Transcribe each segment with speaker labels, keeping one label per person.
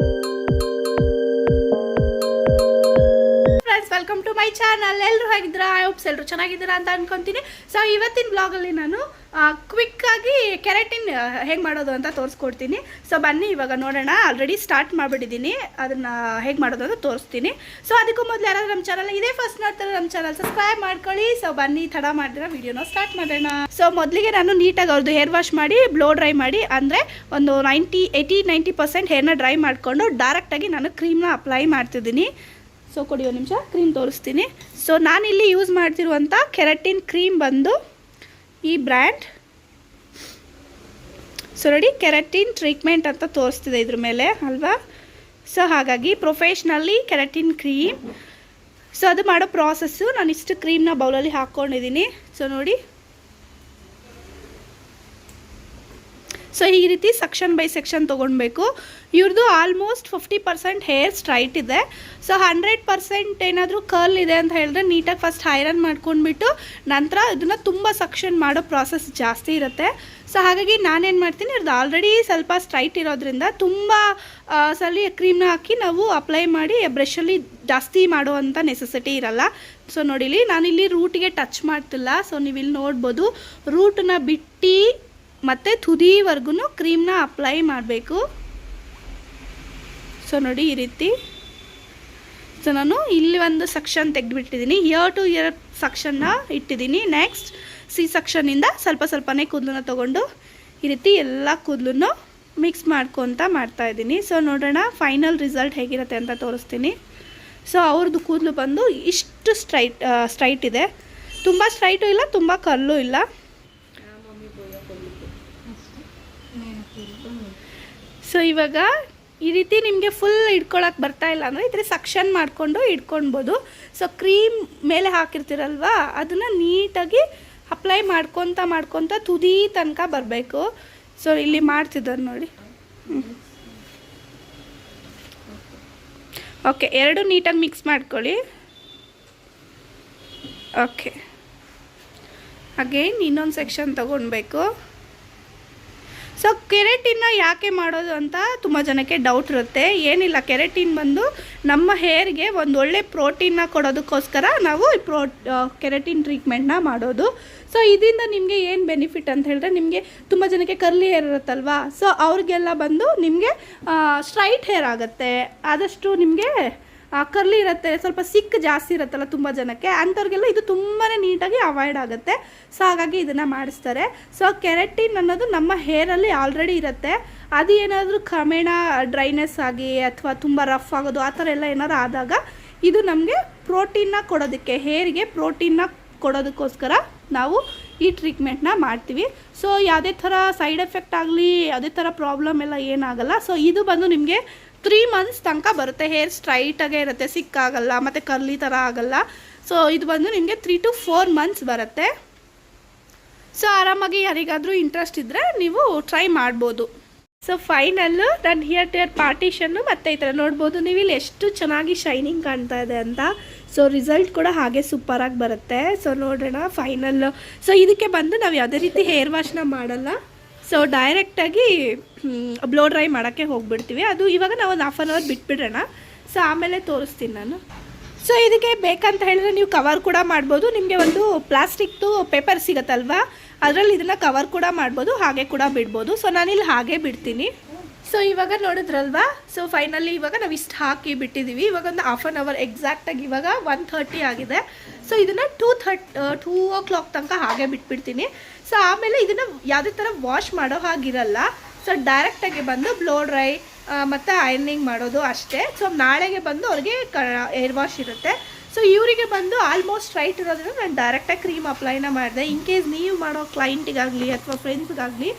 Speaker 1: Friends welcome to my channel ಎಲ್ಲರೂ ಹೇಗಿದ್ದೀರಾ? I hopes ಎಲ್ಲರೂ ಚೆನ್ನಾಗಿದ್ದೀರಾ ಅಂತ ಅನ್ಕೊಂತೀನಿ. ಸೊ ಇವತ್ತಿನ ಬ್ಲಾಗಲ್ಲಿ ನಾನು ಕ್ವಿಕ್ ಆಗಿ ಕೆರೆಟಿನ್ ಹೇಗೆ ಮಾಡೋದು ಅಂತ ತೋರಿಸ್ಕೊಡ್ತೀನಿ. ಸೊ ಬನ್ನಿ, ಇವಾಗ ನೋಡೋಣ. ಆಲ್ರೆಡಿ ಸ್ಟಾರ್ಟ್ ಮಾಡಿಬಿಟ್ಟಿದ್ದೀನಿ. ಅದನ್ನು ಹೇಗೆ ಮಾಡೋದು ಅಂತ ತೋರಿಸ್ತೀನಿ. ಸೊ ಅದಕ್ಕೂ ಮೊದಲು ಯಾರಾದ್ರೂ ನಮ್ಮ ಚಾನಲ್ ಇದೇ ಫಸ್ಟ್ ನೋಡ್ತಾರೆ ನಮ್ಮ ಚಾನಲ್ ಸಬ್ಸ್ಕ್ರೈಬ್ ಮಾಡ್ಕೊಳ್ಳಿ. ಸೊ ಬನ್ನಿ, ತಡ ಮಾಡಿದ್ರೆ ವಿಡಿಯೋನ ಸ್ಟಾರ್ಟ್ ಮಾಡೋಣ. ಸೊ ಮೊದಲಿಗೆ ನಾನು ನೀಟಾಗಿ ಅವ್ರದ್ದು ಹೇರ್ ವಾಶ್ ಮಾಡಿ ಬ್ಲೋ ಡ್ರೈ ಮಾಡಿ, ಅಂದರೆ ಒಂದು ನೈಂಟಿ ಏಯ್ಟಿ ನೈಂಟಿ ಪರ್ಸೆಂಟ್ ಹೇರ್ನ ಡ್ರೈ ಮಾಡಿಕೊಂಡು ಡೈರೆಕ್ಟಾಗಿ ನಾನು ಕ್ರೀಮ್ನ ಅಪ್ಲೈ ಮಾಡ್ತಿದ್ದೀನಿ. ಸೊ ಕೊಡಿ ಒಂದು ನಿಮಿಷ ಕ್ರೀಮ್ ತೋರಿಸ್ತೀನಿ. ಸೊ ನಾನಿಲ್ಲಿ ಯೂಸ್ ಮಾಡ್ತಿರುವಂಥ ಕೆರಟಿನ್ ಕ್ರೀಮ್ ಬಂದು ಈ ಬ್ರ್ಯಾಂಡ್ ಸೊ ನೋಡಿ ಕೆರಟಿನ್ ಟ್ರೀಟ್ಮೆಂಟ್ ಅಂತ ತೋರಿಸ್ತಿದೆ ಇದ್ರ ಮೇಲೆ, ಅಲ್ವಾ? ಸೊ ಹಾಗಾಗಿ ಪ್ರೊಫೆಷ್ನಲ್ಲಿ ಕೆರಟಿನ್ ಕ್ರೀಮ್ ಸೊ ಅದು ಮಾಡೋ ಪ್ರಾಸೆಸ್ಸು ನಾನು ಇಷ್ಟು ಕ್ರೀಮ್ನ ಬೌಲಲ್ಲಿ ಹಾಕ್ಕೊಂಡಿದ್ದೀನಿ ಸೊ ನೋಡಿ. ಸೊ ಈ ರೀತಿ ಸೆಕ್ಷನ್ ಬೈ ಸೆಕ್ಷನ್ ತೊಗೊಳ್ಬೇಕು ಇವ್ರದ್ದು almost fifty percent hair straight ಇದೆ. ಸೊ ಹಂಡ್ರೆಡ್ ಪರ್ಸೆಂಟ್ ಏನಾದರೂ ಕರ್ಲ್ ಇದೆ ಅಂತ ಹೇಳಿದ್ರೆ ನೀಟಾಗಿ ಫಸ್ಟ್ ಐರನ್ ಮಾಡ್ಕೊಂಡ್ಬಿಟ್ಟು ನಂತರ ಇದನ್ನು ತುಂಬ ಸಕ್ಷನ್ ಮಾಡೋ ಪ್ರಾಸೆಸ್ ಜಾಸ್ತಿ ಇರುತ್ತೆ. ಸೊ ಹಾಗಾಗಿ ನಾನೇನು ಮಾಡ್ತೀನಿ ಇವ್ರದ್ದು ಆಲ್ರೆಡಿ ಸ್ವಲ್ಪ ಸ್ಟ್ರೈಟ್ ಇರೋದ್ರಿಂದ ತುಂಬ ಸಲ ಕ್ರೀಮ್ನ ಹಾಕಿ ನಾವು ಅಪ್ಲೈ ಮಾಡಿ ಬ್ರಷಲ್ಲಿ ಜಾಸ್ತಿ ಮಾಡುವಂಥ ನೆಸೆಸಿಟಿ ಇರಲ್ಲ. ಸೊ ನೋಡಿಲಿ, ನಾನಿಲ್ಲಿ ರೂಟಿಗೆ ಟಚ್ ಮಾಡ್ತಿಲ್ಲ. ಸೊ ನೀವು ಇಲ್ಲಿ ನೋಡ್ಬೋದು ರೂಟನ್ನ ಬಿಟ್ಟು ಮತ್ತು ತುದಿವರೆಗೂ ಕ್ರೀಮ್ನ ಅಪ್ಲೈ ಮಾಡಬೇಕು. ಸೊ ನೋಡಿ ಈ ರೀತಿ. ಸೊ ನಾನು ಇಲ್ಲಿ ಒಂದು ಸೆಕ್ಷನ್ ತೆಗೆದುಬಿಟ್ಟಿದ್ದೀನಿ. ಇಯರ್ ಟು ಇಯರ್ ಸೆಕ್ಷನ್ನ ಇಟ್ಟಿದ್ದೀನಿ. ನೆಕ್ಸ್ಟ್ ಸಿ ಸೆಕ್ಷನ್ನಿಂದ ಸ್ವಲ್ಪ ಸ್ವಲ್ಪನೇ ಕೂದಲನ್ನ ತೊಗೊಂಡು ಈ ರೀತಿ ಎಲ್ಲ ಕೂದಲನ್ನು ಮಿಕ್ಸ್ ಮಾಡ್ಕೊತ ಮಾಡ್ತಾಯಿದ್ದೀನಿ ಸೊ ನೋಡೋಣ ಫೈನಲ್ ರಿಸಲ್ಟ್ ಹೇಗಿರುತ್ತೆ ಅಂತ ತೋರಿಸ್ತೀನಿ. ಸೊ ಅವ್ರದ್ದು ಕೂದಲು ಬಂದು ಇಷ್ಟು ಸ್ಟ್ರೈಟ್ ಸ್ಟ್ರೈಟ್ ಇದೆ. ತುಂಬ ಸ್ಟ್ರೈಟು ಇಲ್ಲ, ತುಂಬ ಕಲ್ಲು ಇಲ್ಲ. ಸೊ ಇವಾಗ ಈ ರೀತಿ ನಿಮಗೆ ಫುಲ್ ಇಟ್ಕೊಳಕ್ಕೆ ಬರ್ತಾ ಇಲ್ಲ ಅಂದರೆ ಇದ್ರೆ ಸಕ್ಷನ್ ಮಾಡಿಕೊಂಡು ಇಟ್ಕೊಳ್ಬೋದು ಸೊ ಕ್ರೀಮ್ ಮೇಲೆ ಹಾಕಿರ್ತೀರಲ್ವಾ ಅದನ್ನು ನೀಟಾಗಿ ಅಪ್ಲೈ ಮಾಡ್ಕೊತ ಮಾಡ್ಕೊತ ತುದಿ ತನಕ ಬರಬೇಕು. ಸೊ ಇಲ್ಲಿ ಮಾಡ್ತಿದ್ದಾರೆ ನೋಡಿ. ಓಕೆ ಎರಡು ನೀಟಾಗಿ ಮಿಕ್ಸ್ ಮಾಡ್ಕೊಳ್ಳಿ. ಓಕೆ ಅಗೇನ್ ಇನ್ನೊಂದು ಸೆಕ್ಷನ್ ತೊಗೊಳ್ಬೇಕು ಸೊ ಕೆರೆಟಿನ್ನ ಯಾಕೆ ಮಾಡೋದು ಅಂತ ತುಂಬ ಜನಕ್ಕೆ ಡೌಟ್ ಇರುತ್ತೆ. ಏನಿಲ್ಲ, ಕೆರೆಟಿನ್ ಬಂದು ನಮ್ಮ ಹೇರ್ಗೆ ಒಂದು ಒಳ್ಳೆ ಪ್ರೋಟೀನ್ನ ಕೊಡೋದಕ್ಕೋಸ್ಕರ ನಾವು ಈ ಪ್ರೋ ಕೆರೆಟಿನ್ ಟ್ರೀಟ್ಮೆಂಟ್ನ ಮಾಡೋದು. ಸೊ ಇದರಿಂದ ನಿಮಗೆ ಏನು ಬೆನಿಫಿಟ್ ಅಂತ ಹೇಳಿದ್ರೆ ನಿಮಗೆ ತುಂಬ ಜನಕ್ಕೆ ಕರ್ಲಿ ಹೇರ್ ಇರುತ್ತಲ್ವಾ? ಸೊ ಅವ್ರಿಗೆಲ್ಲ ಬಂದು ನಿಮಗೆ ಸ್ಟ್ರೈಟ್ ಹೇರ್ ಆಗುತ್ತೆ. ಆದಷ್ಟು ನಿಮಗೆ ಕರ್ಲಿ ಇರುತ್ತೆ, ಸ್ವಲ್ಪ ಸಿಕ್ ಜಾಸ್ತಿ ಇರುತ್ತಲ್ಲ ತುಂಬ ಜನಕ್ಕೆ, ಅಂಥವ್ರಿಗೆಲ್ಲ ಇದು ತುಂಬಾ ನೀಟಾಗಿ ಅವಾಯ್ಡ್ ಆಗುತ್ತೆ. ಸೊ ಹಾಗಾಗಿ ಇದನ್ನು ಮಾಡಿಸ್ತಾರೆ. ಸೊ ಕೆರೆಟಿನ್ ಅನ್ನೋದು ನಮ್ಮ ಹೇರಲ್ಲಿ ಆಲ್ರೆಡಿ ಇರುತ್ತೆ. ಅದು ಏನಾದರೂ ಕ್ರಮೇಣ ಡ್ರೈನೆಸ್ ಆಗಿ ಅಥವಾ ತುಂಬ ರಫ್ ಆಗೋದು, ಆ ಥರ ಎಲ್ಲ ಏನಾದ್ರು ಆದಾಗ ಇದು ನಮಗೆ ಪ್ರೋಟೀನ್ನ ಕೊಡೋದಕ್ಕೆ ಹೇರಿಗೆ ಪ್ರೋಟೀನ್ನ ಕೊಡೋದಕ್ಕೋಸ್ಕರ ನಾವು ಈ ಟ್ರೀಟ್ಮೆಂಟ್ನ ಮಾಡ್ತೀವಿ. ಸೊ ಯಾವುದೇ ಥರ ಸೈಡ್ ಎಫೆಕ್ಟ್ ಆಗಲಿ, ಯಾವುದೇ ಥರ ಪ್ರಾಬ್ಲಮ್ ಎಲ್ಲ ಏನಾಗಲ್ಲ. ಸೊ ಇದು ಬಂದು ನಿಮಗೆ ತ್ರೀ ಮಂತ್ಸ್ ತನಕ ಬರುತ್ತೆ ಹೇರ್ ಸ್ಟ್ರೈಟಾಗೇ ಇರುತ್ತೆ, ಸಿಕ್ಕಾಗಲ್ಲ, ಮತ್ತು ಕರ್ಲಿ ಥರ ಆಗಲ್ಲ. ಸೊ ಇದು ಬಂದು ನಿಮಗೆ ತ್ರೀ ಟು ಫೋರ್ ಮಂತ್ಸ್ ಬರುತ್ತೆ. ಸೊ ಆರಾಮಾಗಿ ಯಾರಿಗಾದರೂ ಇಂಟ್ರೆಸ್ಟ್ ಇದ್ದರೆ ನೀವು ಟ್ರೈ ಮಾಡ್ಬೋದು. ಸೊ ಫೈನಲ್ಲು ನನ್ನ ಹಿಯರ್ ಟು ಪಾರ್ಟಿಷನ್ನು ಮತ್ತು ಈ ಥರ ನೋಡ್ಬೋದು. ನೀವು ಇಲ್ಲಿ ಎಷ್ಟು ಚೆನ್ನಾಗಿ ಶೈನಿಂಗ್ ಕಾಣ್ತಾ ಇದೆ ಅಂತ. ಸೊ ರಿಸಲ್ಟ್ ಕೂಡ ಹಾಗೆ ಸೂಪರಾಗಿ ಬರುತ್ತೆ. ಸೊ ನೋಡೋಣ ಫೈನಲ್ಲು ಸೊ ಇದಕ್ಕೆ ಬಂದು ನಾವು ಯಾವುದೇ ರೀತಿ ಹೇರ್ ವಾಶ್ನ ಮಾಡಲ್ಲ. ಸೊ ಡೈರೆಕ್ಟಾಗಿ ಬ್ಲೋ ಡ್ರೈ ಮಾಡೋಕ್ಕೆ ಹೋಗ್ಬಿಡ್ತೀವಿ. ಅದು ಇವಾಗ ನಾವು ಒಂದು ಹಾಫ್ ಆನ್ ಅವರ್ ಬಿಟ್ಬಿಡೋಣ. ಸೊ ಆಮೇಲೆ ತೋರಿಸ್ತೀನಿ ನಾನು. ಸೊ ಇದಕ್ಕೆ ಬೇಕಂತ ಹೇಳಿದ್ರೆ ನೀವು ಕವರ್ ಕೂಡ ಮಾಡ್ಬೋದು. ನಿಮಗೆ ಒಂದು ಪ್ಲಾಸ್ಟಿಕ್ದು ಪೇಪರ್ ಸಿಗತ್ತಲ್ವಾ? ಅದರಲ್ಲಿ ಇದನ್ನು ಕವರ್ ಕೂಡ ಮಾಡ್ಬೋದು, ಹಾಗೆ ಕೂಡ ಬಿಡ್ಬೋದು. ಸೊ ನಾನಿಲ್ಲಿ ಹಾಗೆ ಬಿಡ್ತೀನಿ. ಸೊ ಇವಾಗ ನೋಡಿದ್ರಲ್ವಾ? ಸೊ ಫೈನಲಿ ಇವಾಗ ನಾವು ಇಷ್ಟು ಹಾಕಿ ಬಿಟ್ಟಿದ್ದೀವಿ. ಇವಾಗ ಒಂದು ಹಾಫ್ ಆನ್ ಅವರ್ ಎಕ್ಸಾಕ್ಟಾಗಿ ಇವಾಗ ಒನ್ ಥರ್ಟಿ ಆಗಿದೆ. ಸೊ ಇದನ್ನು two thirty two o'clock ತನಕ ಹಾಗೆ ಬಿಟ್ಬಿಡ್ತೀನಿ. ಸೊ ಆಮೇಲೆ ಇದನ್ನು ಯಾವುದೇ ಥರ ವಾಶ್ ಮಾಡೋ ಹಾಗಿರಲ್ಲ. ಸೊ ಡೈರೆಕ್ಟಾಗಿ ಬಂದು ಬ್ಲೋ ಡ್ರೈ ಮತ್ತು ಐರನಿಂಗ್ ಮಾಡೋದು ಅಷ್ಟೇ. ಸೊ ನಾಳೆಗೆ ಬಂದು ಅವ್ರಿಗೆ ಕ ಏರ್ ವಾಶ್ ಇರುತ್ತೆ. ಸೊ ಇವರಿಗೆ ಬಂದು ಆಲ್ಮೋಸ್ಟ್ ಸ್ಟ್ರೈಟ್ ಇರೋದ್ರಿಂದ ನಾನು ಡೈರೆಕ್ಟಾಗಿ ಕ್ರೀಮ್ ಅಪ್ಲೈನ ಮಾಡಿದೆ. ಇನ್ ಕೇಸ್ ನೀವು ಮಾಡೋ ಕ್ಲೈಂಟಿಗಾಗಲಿ ಅಥವಾ ಫ್ರೆಂಡ್ಸ್ಗಾಗಲಿ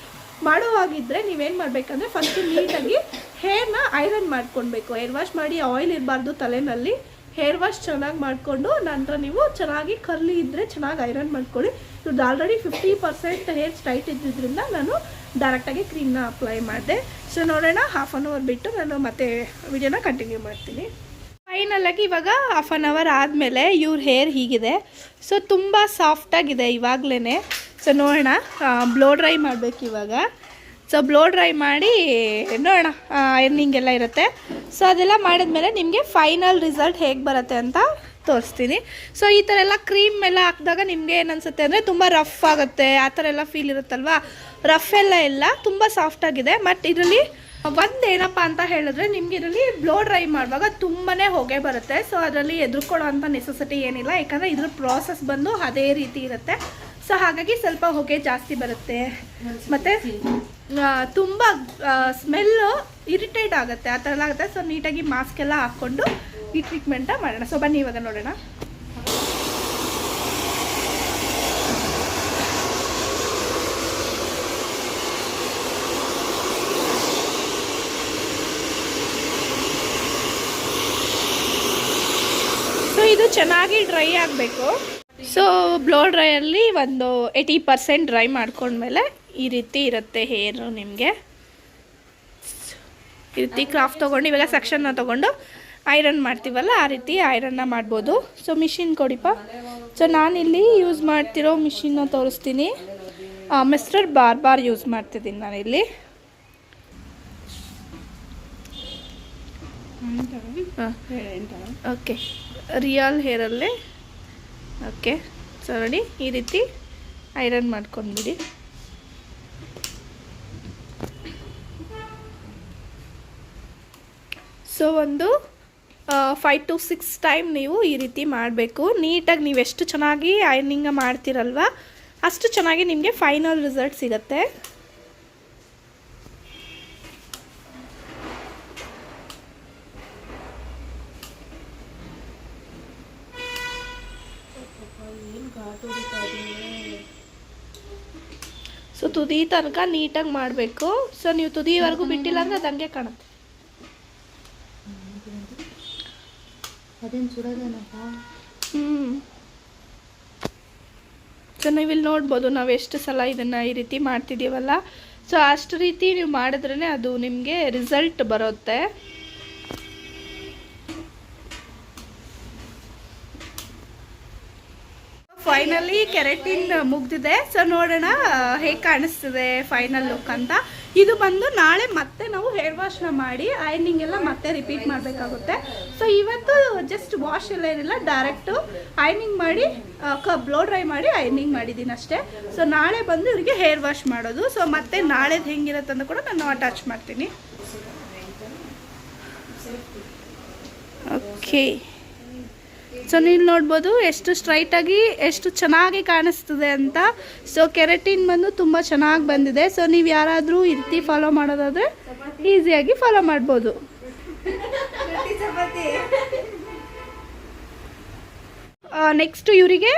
Speaker 1: ಮಾಡೋವಾಗಿದ್ದರೆ ನೀವೇನು ಮಾಡಬೇಕಂದ್ರೆ ಫಸ್ಟು ನೀಟಾಗಿ ಹೇರ್ನ ಐರನ್ ಮಾಡ್ಕೊಳ್ಬೇಕು. ಏರ್ ವಾಶ್ ಮಾಡಿ ಆಯಿಲ್ ಇರಬಾರ್ದು ತಲೆನಲ್ಲಿ. ಹೇರ್ ವಾಶ್ ಚೆನ್ನಾಗಿ ಮಾಡಿಕೊಂಡು ನಂತರ ನೀವು ಚೆನ್ನಾಗಿ ಕರ್ಲಿ ಇದ್ದರೆ ಚೆನ್ನಾಗಿ ಐರನ್ ಮಾಡ್ಕೊಳ್ಳಿ. ಇವ್ರದ್ದು already fifty percent hair straight ಇದ್ದಿದ್ದರಿಂದ ನಾನು ಡೈರೆಕ್ಟಾಗಿ ಕ್ರೀಮ್ನ ಅಪ್ಲೈ ಮಾಡಿದೆ. ಸೊ ನೋಡೋಣ ಹಾಫ್ ಆನ್ ಅವರ್ ಬಿಟ್ಟು ನಾನು ಮತ್ತೆ ವಿಡಿಯೋನ ಕಂಟಿನ್ಯೂ ಮಾಡ್ತೀನಿ. ಫೈನಲ್ ಆಗಿ ಇವಾಗ ಹಾಫ್ ಆನ್ ಅವರ್ ಆದಮೇಲೆ ಇವ್ರ ಹೇರ್ ಹೀಗಿದೆ. ಸೊ ತುಂಬ ಸಾಫ್ಟಾಗಿದೆ ಇವಾಗಲೇ ಸೊ ನೋಡೋಣ ಬ್ಲೋ ಡ್ರೈ ಮಾಡಬೇಕು ಇವಾಗ. ಸೊ ಬ್ಲೋ ಡ್ರೈ ಮಾಡಿ ನೋಡೋಣ ಐರ್ನಿಂಗ್ ಎಲ್ಲ ಇರುತ್ತೆ. ಸೊ ಅದೆಲ್ಲ ಮಾಡಿದ್ಮೇಲೆ ನಿಮಗೆ ಫೈನಲ್ ರಿಸಲ್ಟ್ ಹೇಗೆ ಬರುತ್ತೆ ಅಂತ ತೋರಿಸ್ತೀನಿ. ಸೊ ಈ ಥರ ಎಲ್ಲ ಕ್ರೀಮ್ ಎಲ್ಲ ಹಾಕಿದಾಗ ನಿಮಗೆ ಏನನ್ಸುತ್ತೆ ಅಂದರೆ ತುಂಬ ರಫ್ ಆಗುತ್ತೆ, ಆ ಥರ ಎಲ್ಲ ಫೀಲ್ ಇರುತ್ತಲ್ವಾ? ರಫ್ ಎಲ್ಲ ಇಲ್ಲ, ತುಂಬ ಸಾಫ್ಟ್ ಆಗಿದೆ. ಬಟ್ ಇದರಲ್ಲಿ ಒಂದು ಏನಪ್ಪ ಅಂತ ಹೇಳಿದ್ರೆ ನಿಮ್ಗೆ ಇದರಲ್ಲಿ ಬ್ಲೋ ಡ್ರೈ ಮಾಡುವಾಗ ತುಂಬಾ ಹೊಗೆ ಬರುತ್ತೆ. ಸೊ ಅದರಲ್ಲಿ ಎದುರ್ಕೊಳ್ಳೋ ಅಂಥ ನೆಸೆಸಿಟಿ ಏನಿಲ್ಲ. ಯಾಕಂದರೆ ಇದ್ರ ಪ್ರಾಸೆಸ್ ಬಂದು ಅದೇ ರೀತಿ ಇರುತ್ತೆ. ಸೊ ಹಾಗಾಗಿ ಸ್ವಲ್ಪ ಹೊಗೆ ಜಾಸ್ತಿ ಬರುತ್ತೆ. ಮತ್ತು ತುಂಬ ಸ್ಮೆಲ್ಲು ಇರಿಟೇಟ್ ಆಗುತ್ತೆ. ಆ ಥರ ಎಲ್ಲ ಆಗುತ್ತೆ. ಸೊ ನೀಟಾಗಿ ಮಾಸ್ಕ್ ಎಲ್ಲ ಹಾಕ್ಕೊಂಡು ಈ ಟ್ರೀಟ್ಮೆಂಟ ಮಾಡೋಣ. ಸೊ ಬನ್ನಿ ಇವಾಗ ನೋಡೋಣ. ಸೊ ಇದು ಚೆನ್ನಾಗಿ ಡ್ರೈ ಆಗಬೇಕು. ಸೊ ಬ್ಲೋ ಡ್ರೈಯಲ್ಲಿ ಒಂದು ಏಯ್ಟಿ ಪರ್ಸೆಂಟ್ ಡ್ರೈ ಮಾಡ್ಕೊಂಡ್ಮೇಲೆ ಈ ರೀತಿ ಇರುತ್ತೆ ಹೇರು ನಿಮಗೆ. ಈ ರೀತಿ ಕ್ರಾಫ್ಟ್ ತೊಗೊಂಡು ಇವಾಗ ಸೆಕ್ಷನ್ನ ತೊಗೊಂಡು ಐರನ್ ಮಾಡ್ತೀವಲ್ಲ ಆ ರೀತಿ ಐರನ್ನ ಮಾಡ್ಬೋದು. ಸೊ ಮಿಷಿನ್ ಕೊಡಿಪ್ಪ ಸೊ ನಾನಿಲ್ಲಿ ಯೂಸ್ ಮಾಡ್ತಿರೋ ಮಿಷಿನ್ನ ತೋರಿಸ್ತೀನಿ. ಮಿಸ್ಟರ್ ಬಾರ್ ಬಾರ್ ಯೂಸ್ ಮಾಡ್ತಿದ್ದೀನಿ ನಾನಿಲ್ಲಿ. ಓಕೆ ರಿಯಲ್ ಹೇರಲ್ಲೇ ಓಕೆ ಸೊ ನೋಡಿ ಈ ರೀತಿ ಐರನ್ ಮಾಡ್ಕೊಂಡ್ಬಿಡಿ. ಸೊ ಒಂದು ಫೈವ್ ಟು ಸಿಕ್ಸ್ ಟೈಮ್ ನೀವು ಈ ರೀತಿ ಮಾಡಬೇಕು. ನೀಟಾಗಿ ನೀವು ಎಷ್ಟು ಚೆನ್ನಾಗಿ ಐನಿಂಗ್ ಮಾಡ್ತೀರಲ್ವ, ಅಷ್ಟು ಚೆನ್ನಾಗಿ ನಿಮಗೆ ಫೈನಲ್ ರಿಸಲ್ಟ್ ಸಿಗುತ್ತೆ. ಸೊ ತುದಿ ತನಕ ನೀಟಾಗಿ ಮಾಡಬೇಕು. ಸೊ ನೀವು ತುದಿವರೆಗೂ ಬಿಟ್ಟಿಲ್ಲ ಅಂದರೆ ಅದು ಹಂಗೆ ಕಾಣುತ್ತೆ.
Speaker 2: ಅದೇನು ಸುಡೋದೇನಪ್ಪ
Speaker 1: ಹ್ಞೂ ಸೊ ನೀವಿಲ್ಲಿ ನೋಡ್ಬೋದು ನಾವು ಎಷ್ಟು ಸಲ ಇದನ್ನು ಈ ರೀತಿ ಮಾಡ್ತಿದ್ದೀವಲ್ಲ ಸೊ ಅಷ್ಟು ರೀತಿ ನೀವು ಮಾಡಿದ್ರೇ ಅದು ನಿಮಗೆ ರಿಸಲ್ಟ್ ಬರುತ್ತೆ. ಫೈನಲಿ ಕೆರೆಟಿನ್ ಮುಗ್ದಿದೆ. ಸೊ ನೋಡೋಣ, ಹೇಗೆ ಕಾಣಿಸ್ತಿದೆ ಫೈನಲ್ ಲುಕ್ ಅಂತ. ಇದು ಬಂದು ನಾಳೆ ಮತ್ತೆ ನಾವು ಹೇರ್ ವಾಶ್ನ ಮಾಡಿ ಐನಿಂಗ್ ಎಲ್ಲ ಮತ್ತೆ ರಿಪೀಟ್ ಮಾಡಬೇಕಾಗುತ್ತೆ. ಸೊ ಇವತ್ತು ಜಸ್ಟ್ ವಾಶ್ ಎಲ್ಲ ಏನಿಲ್ಲ ಡೈರೆಕ್ಟು ಐರ್ನಿಂಗ್ ಮಾಡಿ ಬ್ಲೋ ಡ್ರೈ ಮಾಡಿ ಐನಿಂಗ್ ಮಾಡಿದ್ದೀನಿ ಅಷ್ಟೇ. ಸೊ ನಾಳೆ ಬಂದು ಇವರಿಗೆ ಹೇರ್ ವಾಶ್ ಮಾಡೋದು. ಸೊ ಮತ್ತೆ ನಾಳೆದು ಹೆಂಗಿರುತ್ತೆ ಅಂತ ಕೂಡ ನಾನು ಅಟ್ಯಾಚ್ ಮಾಡ್ತೀನಿ. ಓಕೆ ಸೊ ನೀವು ನೋಡ್ಬೋದು ಎಷ್ಟು ಸ್ಟ್ರೈಟಾಗಿ ಎಷ್ಟು ಚೆನ್ನಾಗಿ ಕಾಣಿಸ್ತದೆ ಅಂತ. ಸೊ ಕೆರೆಟಿನ್ ಬಂದು ತುಂಬ ಚೆನ್ನಾಗಿ ಬಂದಿದೆ. ಸೊ ನೀವು ಯಾರಾದರೂ ಇರ್ತಿ ರೀತಿ ಫಾಲೋ ಮಾಡೋದಾದರೆ ಈಸಿಯಾಗಿ ಫಾಲೋ ಮಾಡ್ಬೋದು. ನೆಕ್ಸ್ಟ್ ಇವರಿಗೆ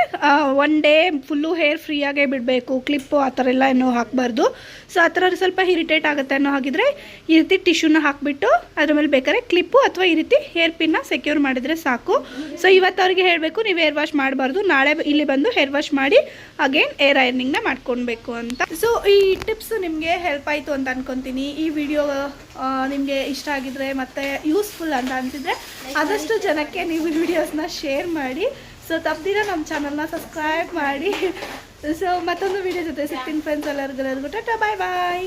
Speaker 1: ಒನ್ ಡೇ ಫುಲ್ಲು ಹೇರ್ ಫ್ರೀಯಾಗೇ ಬಿಡಬೇಕು. ಕ್ಲಿಪ್ಪು ಆ ಥರ ಎಲ್ಲ ಏನೂ ಹಾಕಬಾರ್ದು. ಸೊ ಆ ಥರ ಸ್ವಲ್ಪ ಇರಿಟೇಟ್ ಆಗುತ್ತೆ ಅನ್ನೋ ಹಾಗಿದ್ರೆ ಈ ರೀತಿ ಟಿಶ್ಯೂನ ಹಾಕಿಬಿಟ್ಟು ಅದ್ರ ಮೇಲೆ ಬೇಕಾದ್ರೆ ಕ್ಲಿಪ್ಪು ಅಥವಾ ಈ ರೀತಿ ಹೇರ್ ಪಿನ್ನ ಸೆಕ್ಯೂರ್ ಮಾಡಿದರೆ ಸಾಕು. ಸೊ ಇವತ್ತು ಅವ್ರಿಗೆ ಹೇಳಬೇಕು, ನೀವು ಹೇರ್ ವಾಶ್ ಮಾಡಬಾರ್ದು. ನಾಳೆ ಇಲ್ಲಿ ಬಂದು ಹೇರ್ ವಾಶ್ ಮಾಡಿ ಅಗೇನ್ ಏರ್ ಐರ್ನಿಂಗ್ನ ಮಾಡ್ಕೊಳ್ಬೇಕು ಅಂತ. ಸೊ ಈ ಟಿಪ್ಸ್ ನಿಮಗೆ ಹೆಲ್ಪ್ ಆಯಿತು ಅಂತ ಅನ್ಕೊತೀನಿ. ಈ ವಿಡಿಯೋ ನಿಮಗೆ ಇಷ್ಟ ಆಗಿದ್ರೆ ಮತ್ತು ಯೂಸ್ಫುಲ್ ಅಂತ ಅನ್ಸಿದ್ರೆ ಆದಷ್ಟು ಜನಕ್ಕೆ ನೀವು ವಿಡಿಯೋಸ್ನ ಶೇರ್ ಮಾಡಿ. ಸೊ ತಪ್ಪದಿರ ನಮ್ಮ ಚಾನಲ್ನ ಸಬ್ಸ್ಕ್ರೈಬ್ ಮಾಡಿ. ಸೊ ಮತ್ತೊಂದು ವಿಡಿಯೋ ಜೊತೆ ಸಿಗ್ತೀನಿ ಫ್ರೆಂಡ್ಸ್ ಎಲ್ಲರಿಗೂ. ಟಾಟಾ ಬಾಯ್ ಬಾಯ್